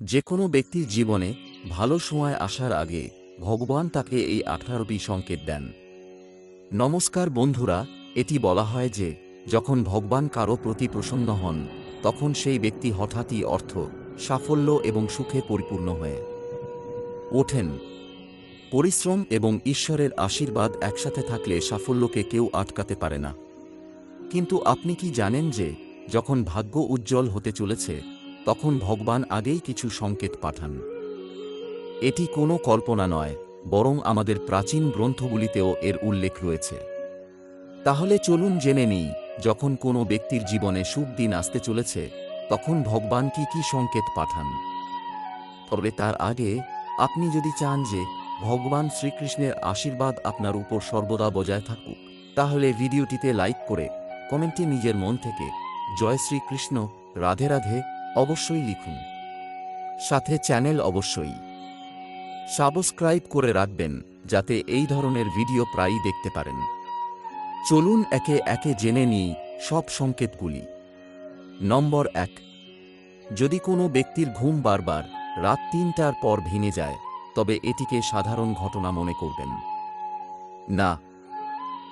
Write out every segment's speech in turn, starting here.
যে কোনো ব্যক্তির জীবনে ভালো সময় আসার আগে ভগবান তাকে এই আঠারোটি সংকেত দেন। নমস্কার বন্ধুরা, এটি বলা হয় যে, যখন ভগবান কারও প্রতি প্রসন্ন হন, তখন সেই ব্যক্তি হঠাৎই অর্থ, সাফল্য এবং সুখে পরিপূর্ণ হয়ে ওঠেন। পরিশ্রম এবং ঈশ্বরের আশীর্বাদ একসাথে থাকলে সাফল্যকে কেউ আটকাতে পারে না। কিন্তু আপনি কি জানেন যে, যখন ভাগ্য উজ্জ্বল হতে চলেছে তখন ভগবান আগেই কিছু সংকেত পাঠান। এটি কোনো কল্পনা নয়, বরং আমাদের প্রাচীন গ্রন্থগুলিতেও এর উল্লেখ রয়েছে। তাহলে চলুন জেনে নিই, যখন কোনো ব্যক্তির জীবনে শুভ দিন আসতে চলেছে, তখন ভগবান কি কি সংকেত পাঠান। তবে তার আগে, আপনি যদি চান যে ভগবান শ্রীকৃষ্ণের আশীর্বাদ আপনার উপর সর্বদা বজায় থাকুক, তাহলে ভিডিওটিতে লাইক করে, কমেন্টে নিজের মন থেকে, জয় শ্রীকৃষ্ণ, রাধে রাধে। অবশ্যই লিখুন। সাথে চ্যানেল অবশ্যই। সাবস্ক্রাইব করে রাখবেন, যাতে এই ধরনের ভিডিও প্রায়ই দেখতে পারেন। চলুন একে একে জেনে নিই সব সংকেতগুলি। নম্বর এক, যদি কোনো ব্যক্তির ঘুম বারবার রাত তিনটার পর ভেঙে যায়, তবে এটিকে সাধারণ ঘটনা মনে করবেন। না,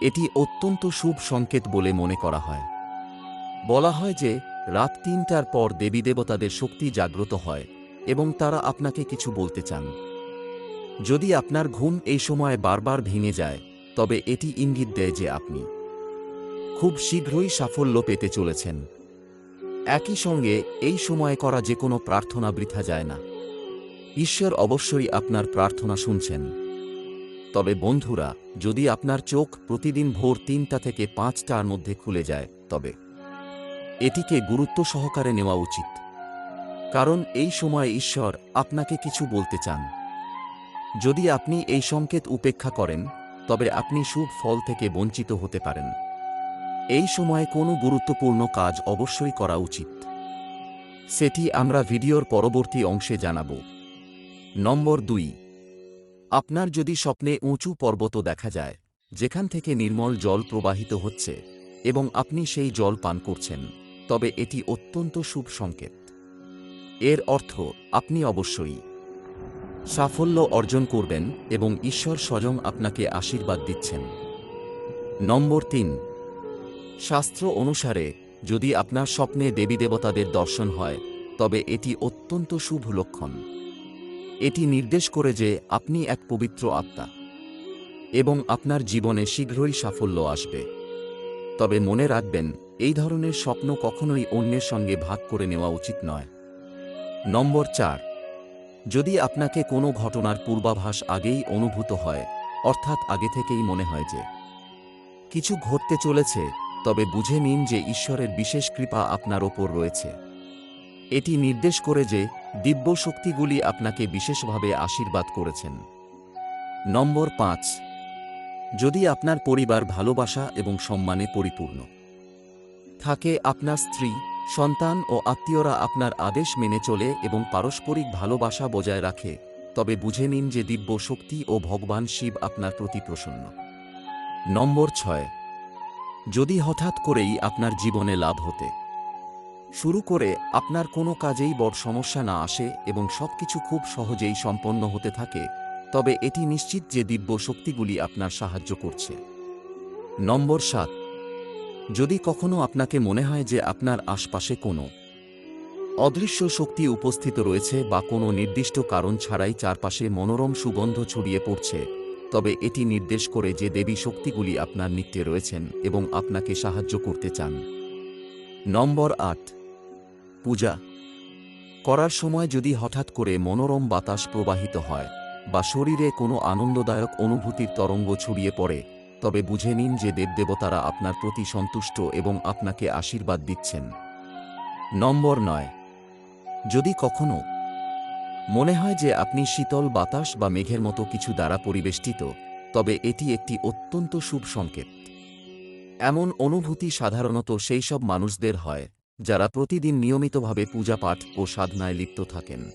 এটি অত্যন্ত শুভ সংকেত বলে মনে করা হয়। বলা হয় যে রাত তিনটার পর দেবী দেবতাদের শক্তি জাগ্রত হয় এবং তারা আপনাকে কিছু বলতে চান। যদি আপনার ঘুম এই সময় বারবার ভেঙে যায়, তবে এটি ইঙ্গিত দেয় যে আপনি খুব শীঘ্রই সাফল্য পেতে চলেছেন। একই সঙ্গে এই সময়ে করা যে কোনো প্রার্থনা বৃথা যায় না। ঈশ্বর অবশ্যই আপনার প্রার্থনা শুনছেন। তবে বন্ধুরা, যদি আপনার চোখ প্রতিদিন ভোর তিনটা থেকে পাঁচটার মধ্যে খুলে যায়, তবে এটিকে গুরুত্ব সহকারে নেওয়া উচিত। কারণ এই সময় ঈশ্বর আপনাকে কিছু বলতে চান। যদি আপনি এই সংকেত উপেক্ষা করেন, তবে আপনি শুভ ফল থেকে বঞ্চিত হতে পারেন। এই সময়ে কোনো গুরুত্বপূর্ণ কাজ অবশ্যই করা উচিত। সেটি আমরা ভিডিওর পরবর্তী অংশে জানাব। নম্বর দুই। আপনার যদি স্বপ্নে উঁচু পর্বত দেখা যায়, যেখান থেকে নির্মল জল প্রবাহিত হচ্ছে এবং আপনি সেই জল পান করছেন তবে এটি অত্যন্ত শুভ সংকেত। এর অর্থ, আপনি অবশ্যই সাফল্য অর্জন করবেন এবং ঈশ্বর স্বয়ং আপনাকে আশীর্বাদ দিচ্ছেন। নম্বর তিন, শাস্ত্র অনুসারে, যদি আপনার স্বপ্নে দেবী দেবতাদের দর্শন হয়, তবে এটি অত্যন্ত শুভ লক্ষণ। এটি নির্দেশ করে যে আপনি এক পবিত্র আত্মা এবং আপনার জীবনে শীঘ্রই সাফল্য আসবে। তবে মনে রাখবেন এই ধরনের স্বপ্ন কখনোই অন্যের সঙ্গে ভাগ করে নেওয়া উচিত নয়। নম্বর চার, যদি আপনাকে কোনো ঘটনার পূর্বাভাস আগেই অনুভূত হয়, অর্থাৎ আগে থেকেই মনে হয় যে, কিছু ঘটতে চলেছে, তবে বুঝে নিন যে ঈশ্বরের বিশেষ কৃপা আপনার ওপর রয়েছে। এটি নির্দেশ করে যে দিব্য শক্তিগুলি আপনাকে বিশেষভাবে আশীর্বাদ করেছেন। নম্বর পাঁচ, যদি আপনার পরিবার ভালোবাসা এবং সম্মানে পরিপূর্ণ থাকে আপনার স্ত্রী, সন্তান ও আত্মীয়রা আপনার আদেশ মেনে চলে এবং পারস্পরিক ভালোবাসা বজায় রাখে। তবে বুঝে নিন যে দিব্য শক্তি ও ভগবান শিব আপনার প্রতি প্রসন্ন। নম্বর ছয়। যদি হঠাৎ করেই আপনার জীবনে লাভ হতে। শুরু করে আপনার কোনো কাজেই বড় সমস্যা না আসে এবং সবকিছু খুব সহজেই সম্পন্ন হতে থাকে, তবে এটি নিশ্চিত যে দিব্য শক্তিগুলি আপনার সাহায্য করছে। নম্বর সাত। যদি কখনো আপনাকে মনে হয় যে আপনার আশপাশে কোনো অদৃশ্য শক্তি উপস্থিত রয়েছে বা কোনো নির্দিষ্ট কারণ ছাড়াই চারপাশে মনোরম সুগন্ধ ছড়িয়ে পড়ছে, তবে এটি নির্দেশ করে যে দেবী শক্তিগুলি আপনার নিত্যে রয়েছেন এবং আপনাকে সাহায্য করতে চান। নম্বর আট, পূজা। করার সময় যদি হঠাৎ করে মনোরম বাতাস প্রবাহিত হয় বা শরীরে কোনো আনন্দদায়ক অনুভূতির তরঙ্গ ছড়িয়ে পড়ে তবে বুঝে নিন যে দেবদেবতারা আপনার প্রতি সন্তুষ্ট এবং আপনাকে আশীর্বাদ দিচ্ছেন। নম্বর নয়। যদি কখনো মনে হয় যে আপনি শীতল বাতাস বা মেঘের মতো কিছু দ্বারা পরিবেষ্টিত, তবে এটি একটি অত্যন্ত শুভ সংকেত। এমন অনুভূতি সাধারণত সেই সব মানুষদের হয়, যারা প্রতিদিন নিয়মিতভাবে পূজাপাঠ ও সাধনায় লিপ্ত থাকেন।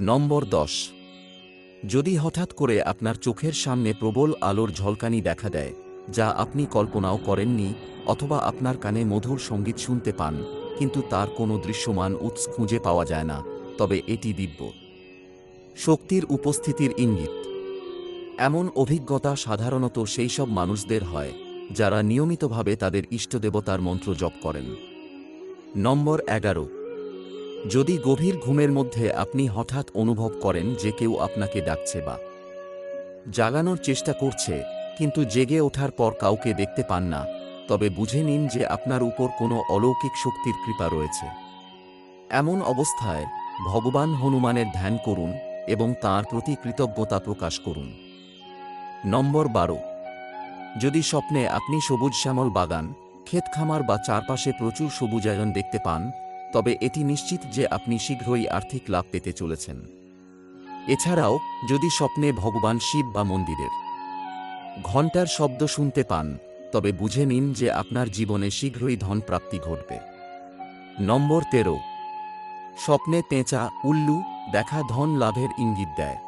নম্বর দশ। যদি হঠাৎ করে আপনার চোখের সামনে প্রবল আলোর ঝলকানি দেখা দেয়, যা আপনি কল্পনাও করেননি অথবা আপনার কানে মধুর সংগীত শুনতে পান, কিন্তু তার কোনো দৃশ্যমান উৎস খুঁজে পাওয়া যায় না, তবে এটি দিব্য। শক্তির উপস্থিতির ইঙ্গিত। এমন অভিজ্ঞতা সাধারণত সেই সব মানুষদের হয়, যারা নিয়মিতভাবে তাদের ইষ্টদেবতার মন্ত্র জপ করেন। নম্বর এগারো। যদি গভীর ঘুমের মধ্যে আপনি হঠাৎ অনুভব করেন যে কেউ আপনাকে ডাকছে বা জাগানোর চেষ্টা করছে, কিন্তু জেগে ওঠার পর কাউকে দেখতে পান না, তবে বুঝে নিন যে আপনার উপর কোনো অলৌকিক শক্তির কৃপা রয়েছে। এমন অবস্থায় ভগবান হনুমানের ধ্যান করুন এবং তার প্রতি কৃতজ্ঞতা প্রকাশ করুন। নম্বর বারো। যদি স্বপ্নে আপনি সবুজ শ্যামল বাগান, ক্ষেত খামার বা চারপাশে প্রচুর সবুজায়ন দেখতে পান তবে এটি নিশ্চিত যে আপনি শীঘ্রই আর্থিক লাভ পেতে চলেছেন। এছাড়াও, যদি স্বপ্নে ভগবান শিব বা মন্দিরের ঘণ্টার শব্দ শুনতে পান, তবে বুঝে নিন যে আপনার জীবনে শীঘ্রই ধন প্রাপ্তি ঘটবে। নম্বর তেরো। স্বপ্নে পেঁচা, উল্লু, দেখা ধন লাভের ইঙ্গিত দেয়।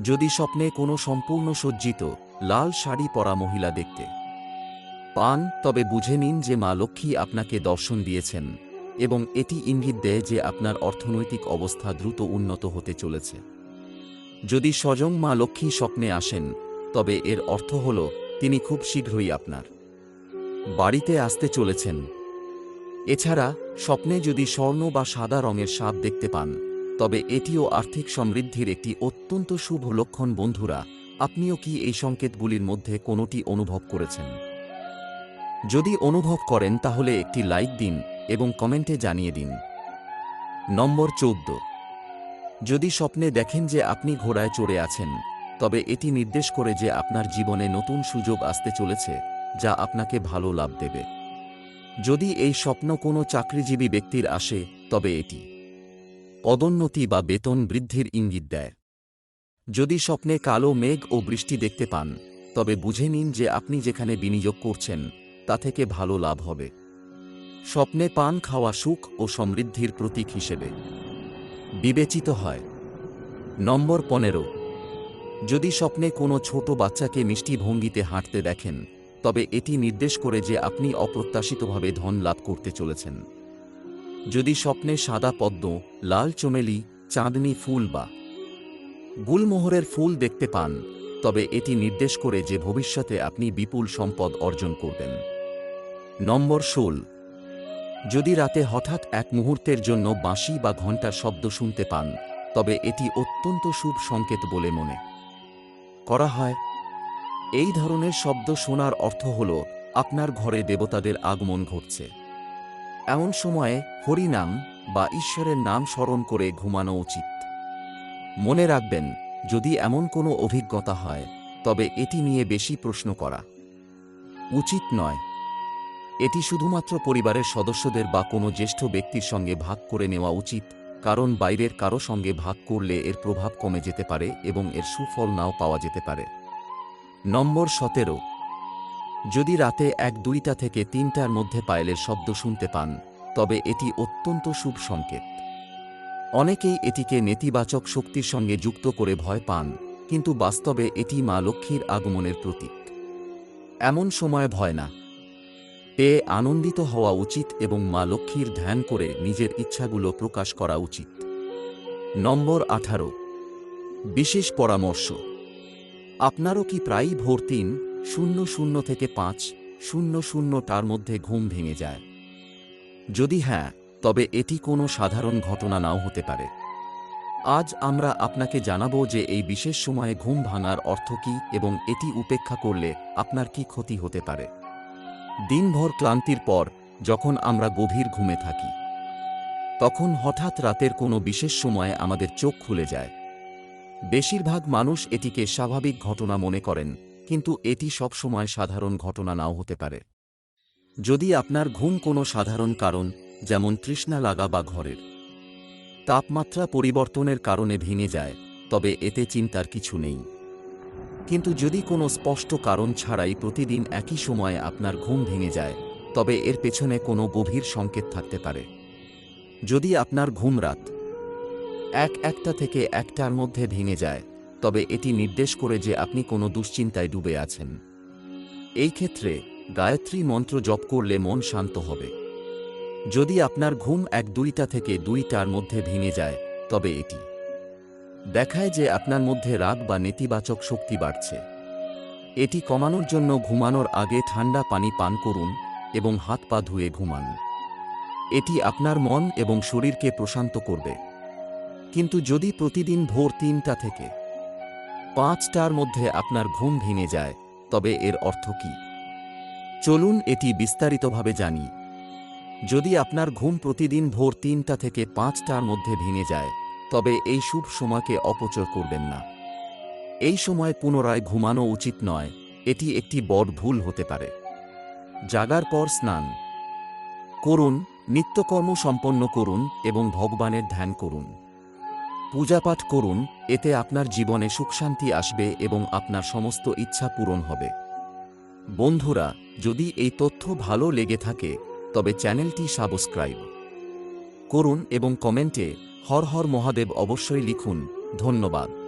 যদি স্বপ্নে কোনো সম্পূর্ণ সজ্জিত, লাল শাড়ি পরা মহিলা দেখতে পান, তবে বুঝে নিন যে মা লক্ষ্মী আপনাকে দর্শন দিয়েছেন। এবং এটি ইঙ্গিত দেয় যে আপনার অর্থনৈতিক অবস্থা দ্রুত উন্নত হতে চলেছে। যদি স্বয়ং মা লক্ষ্মী স্বপ্নে আসেন, তবে এর অর্থ হল, তিনি খুব শীঘ্রই আপনার বাড়িতে আসতে চলেছেন। এছাড়া, স্বপ্নে যদি স্বর্ণ বা সাদা রঙের সাপ দেখতে পান, তবে এটিও আর্থিক সমৃদ্ধির একটি অত্যন্ত শুভ লক্ষণ। বন্ধুরা, আপনিও কি এই সংকেতগুলির মধ্যে কোনোটি অনুভব করেছেন? যদি অনুভব করেন, তাহলে একটি লাইক দিন। এবং কমেন্টে জানিয়ে দিন। নম্বর চৌদ্দ। যদি স্বপ্নে দেখেন যে আপনি ঘোড়ায় চড়ে আছেন, তবে এটি নির্দেশ করে যে আপনার জীবনে নতুন সুযোগ আসতে চলেছে, যা আপনাকে ভালো লাভ দেবে। যদি এই স্বপ্ন কোনো চাকরিজীবী ব্যক্তির আসে, তবে এটি পদোন্নতি বা বেতন বৃদ্ধির ইঙ্গিত দেয়। যদি স্বপ্নে কালো মেঘ ও বৃষ্টি দেখতে পান, তবে বুঝে নিন যে আপনি যেখানে বিনিয়োগ করছেন, তা থেকে ভালো লাভ হবে। স্বপ্নে পান খাওয়া সুখ ও সমৃদ্ধির প্রতীক হিসেবে। বিবেচিত হয়। নম্বর পনেরো। যদি স্বপ্নে কোনো ছোট বাচ্চাকে মিষ্টি ভঙ্গিতে হাঁটতে দেখেন, তবে এটি নির্দেশ করে যে আপনি অপ্রত্যাশিতভাবে ধন লাভ করতে চলেছেন। যদি স্বপ্নে সাদা পদ্ম, লাল চমেলি, চাঁদনি ফুল বা গুলমোহরের ফুল দেখতে পান, তবে এটি নির্দেশ করে যে ভবিষ্যতে আপনি বিপুল সম্পদ অর্জন করবেন। নম্বর ষোল। যদি রাতে হঠাৎ এক মুহূর্তের জন্য বাঁশি বা ঘণ্টার শব্দ শুনতে পান, তবে এটি অত্যন্ত শুভ সংকেত বলে মনে। করা হয়, এই ধরনের শব্দ শোনার অর্থ হল, আপনার ঘরে দেবতাদের আগমন ঘটছে। এমন সময়ে হরিনাম বা ঈশ্বরের নাম স্মরণ করে ঘুমানো উচিত। মনে রাখবেন, যদি এমন কোনো অভিজ্ঞতা হয়, তবে এটি নিয়ে বেশি প্রশ্ন করা। উচিত নয় এটি শুধুমাত্র পরিবারের সদস্যদের বা কোনো জ্যেষ্ঠ ব্যক্তির সঙ্গে ভাগ করে নেওয়া উচিত, কারণ বাইরের কারও সঙ্গে ভাগ করলে এর প্রভাব কমে যেতে পারে এবং এর সুফল নাও পাওয়া যেতে পারে। নম্বর সতেরো। যদি রাতে এক দুইটা থেকে তিনটার মধ্যে পায়েলের শব্দ শুনতে পান, তবে এটি অত্যন্ত শুভ সংকেত। অনেকেই এটিকে নেতিবাচক শক্তির সঙ্গে যুক্ত করে ভয় পান, কিন্তু বাস্তবে এটি মা লক্ষ্মীর আগমনের প্রতীক। এমন সময় ভয় না পেয়ে আনন্দিত হওয়া উচিত এবং মা লক্ষ্মীর ধ্যান করে নিজের ইচ্ছাগুলো প্রকাশ করা উচিত। নম্বর আঠারো। বিশেষ পরামর্শ। আপনারও কি প্রায়ই ভোর তিন, শূন্য শূন্য থেকে পাঁচ, শূন্য শূন্যটার মধ্যে ঘুম ভেঙে যায়? যদি হ্যাঁ তবে এটি কোনো সাধারণ ঘটনা নাও হতে পারে। আজ আমরা আপনাকে জানাব যে এই বিশেষ সময়ে ঘুম ভাঙার অর্থ কী এবং এটি উপেক্ষা করলে আপনার কি ক্ষতি হতে পারে। দিনভর ক্লান্তির পর, যখন আমরা গভীর ঘুমে থাকি, তখন হঠাৎ রাতের কোনো বিশেষ সময়ে আমাদের চোখ খুলে যায়। বেশিরভাগ মানুষ এটিকে স্বাভাবিক ঘটনা মনে করেন, কিন্তু এটি সবসময় সাধারণ ঘটনা নাও হতে পারে। যদি আপনার ঘুম কোনো সাধারণ কারণ, যেমন তৃষ্ণা লাগা বা ঘরের তাপমাত্রা পরিবর্তনের কারণে ভেঙে যায়, তবে এতে চিন্তার কিছু নেই। কিন্তু যদি কোনো স্পষ্ট কারণ ছাড়াই প্রতিদিন একই সময়ে আপনার ঘুম ভেঙে যায়, তবে এর পেছনে কোনো গভীর সংকেত থাকতে পারে। যদি আপনার ঘুম রাত এক একটা থেকে একটার মধ্যে ভেঙে যায়, তবে এটি নির্দেশ করে যে আপনি কোনো দুশ্চিন্তায় ডুবে আছেন। এই ক্ষেত্রে গায়ত্রী মন্ত্র জপ করলে মন শান্ত হবে। যদি আপনার ঘুম এক দুইটা থেকে দুইটার মধ্যে ভেঙে যায়, তবে এটি দেখায় যে আপনার মধ্যে রাগ বা নেতিবাচক শক্তি বাড়ছে। এটি কমানোর জন্য ঘুমানোর আগে ঠান্ডা পানি পান করুন এবং হাত পা ধুয়ে ঘুমান। এটি আপনার মন এবং শরীরকে প্রশান্ত করবে। কিন্তু যদি প্রতিদিন ভোর তিনটা থেকে পাঁচটার মধ্যে আপনার ঘুম ভেঙে যায়, তবে এর অর্থ কী? চলুন এটি বিস্তারিতভাবে জানি। যদি আপনার ঘুম প্রতিদিন ভোর তিনটা থেকে পাঁচটার মধ্যে ভেঙে যায় তবে এই শুভ সময়কে অপচয় করবেন না। এই সময় পুনরায় ঘুমানো উচিত নয়, এটি একটি বড় ভুল হতে পারে। জাগার পর স্নান। করুন, নিত্যকর্ম সম্পন্ন করুন এবং ভগবানের ধ্যান করুন। পূজাপাঠ করুন, এতে আপনার জীবনে সুখশান্তি আসবে এবং আপনার সমস্ত ইচ্ছা পূরণ হবে। বন্ধুরা, যদি এই তথ্য ভালো লেগে থাকে, তবে চ্যানেলটি সাবস্ক্রাইব করুন এবং কমেন্টে হর হর মহাদেব অবশ্যই লিখুন ধন্যবাদ।